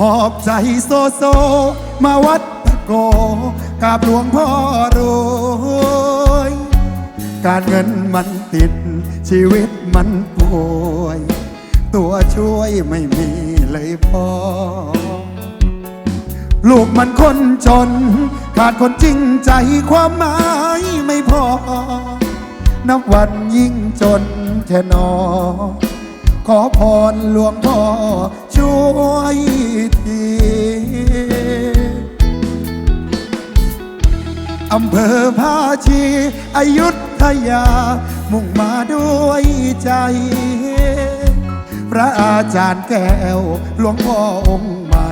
หอบใจโซโซ มาวัดตะโกกับหลวงพ่อรวยการเงินมันติด ชีวิตมันป่วย ตัวช่วยไม่มีเลยพ่อ ลูกมันคนจน ขาดคนจริงใจความหมายไม่พอ นับวันยิ่งจนแทนอ ขอพรหลวงพ่อช่วยทีอำเภอภาชีอายุธยา มุ่งมาด้วยใจ พระอาจารย์แก้วหลวงพ่อองค์ใหม่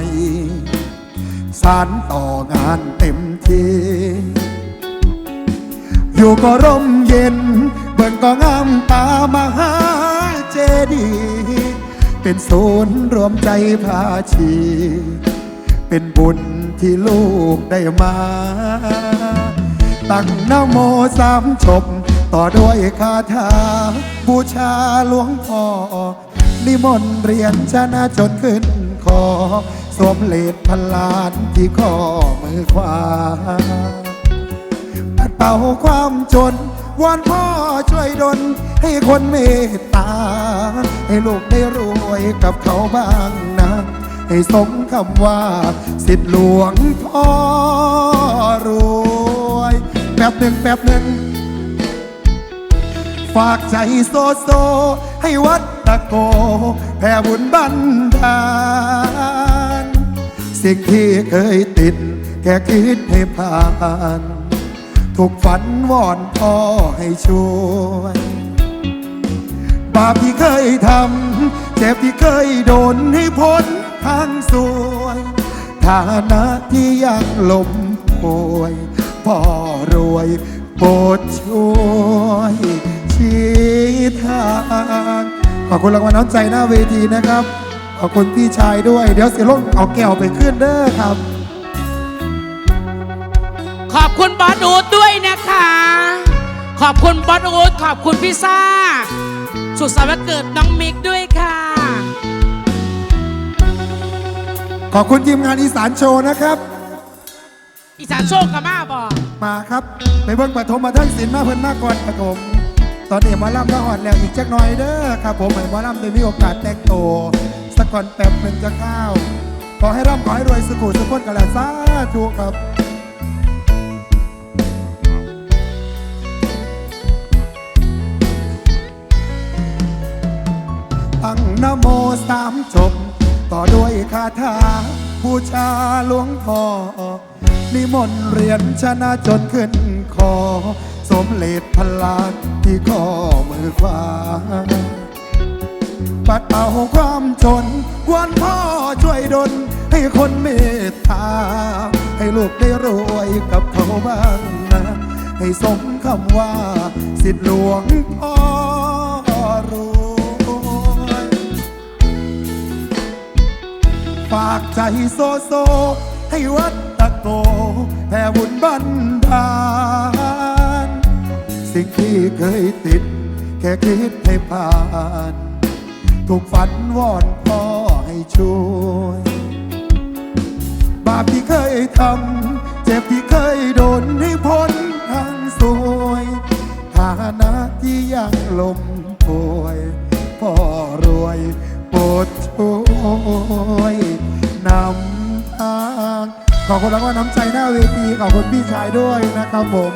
สารต่องานเต็มที่อยู่ก็ร่มเย็น เบิ่งก็งามตามหา เจดี เป็นศูนย์รวมใจพาชี เป็นบุญที่ลูกได้มา ตั้งนโมสามจบต่อด้วยคาถา บูชาหลวงพ่อ นิมนต์เรียนชนะจนขึ้นคอสวมเลดพันล้านที่ข้อมือขวาปัดเป่าความจน วอนพ่อช่วยดลให้คนเมตตา ให้ลูกได้รวยกับเขาบ้างนะ ให้สมคำว่า สิทธิหลวงพ่อรวย แป๊บหนึ่งแป๊บหนึ่งฝากใจโซโซ ให้วัดตะโก แผ่บุญบันดาล สิ่งที่เคยติด แค่คิดให้ผ่าน ถูกฝันวอนพ่อให้ช่วย บาปที่เคยทำเจ็บที่เคยโดนให้พ้นทางสวยฐานะที่ยังลมป่วยพ่อรวยโปรดช่วยชี้ทางขอบคุณรางวัลน้ำใจหน้าเวทีนะครับ ขอบคุณพี่ชายด้วย เดี๋ยวเสียลงเอาแก้วไปขึ้นเด้อครับ ขอบคุณบอสอูดด้วยนะคะ ขอบคุณบอสอูดขอบคุณพี่ซ่า สุดสัปดาห์เกิดน้องมิกด้วยค่ะ ขอบคุณทีมงานอีสานโชว์นะครับ อีสานโชคกับมาบอกมาครับ ไปเบิ่งปฐมมาทั้งศิลป์มาเพิ่นมาก่อนครับผมตอนนี้หมอลำมาหอดแล้วอีกจักหน่อยเด้อครับผมให้หมอลำได้มีโอกาสแต่งโตวสักก่อนแป๊บหนึ่งจะเข้าวขอให้ร่ำขอให้รวยสุขุสุขคนกันแหละสาธุครับ โมสามจบ ต่อด้วยคาถาบูชาหลวงพ่อนิมนต์เรียนชนะจนขึ้นคอ สมเลดพลานที่ข้อมือขวาปัดเป่าความจนวนพ่อช่วยดลให้คนเมตตา ให้ลูกได้รวยกับเขาบ้างนะ ให้สมคำว่าสิทธิหลวงพ่อ ฝากใจโซโซ ให้วัดตะโกแผ่บุญบันดาลสิ่งที่เคยติด แค่คิดให้ผ่าน ถูกฝันวอนพ่อให้ช่วย บาปที่เคยทำ เจ็บที่เคยโดนให้พ้นทางสวยฐานะที่ยังลมป่วยพ่อรวยโปรดช่วย อบคุณแล้วก็น้ำใจหน้าเวทีขอบคุณพี่ชายด้วยนะครับผม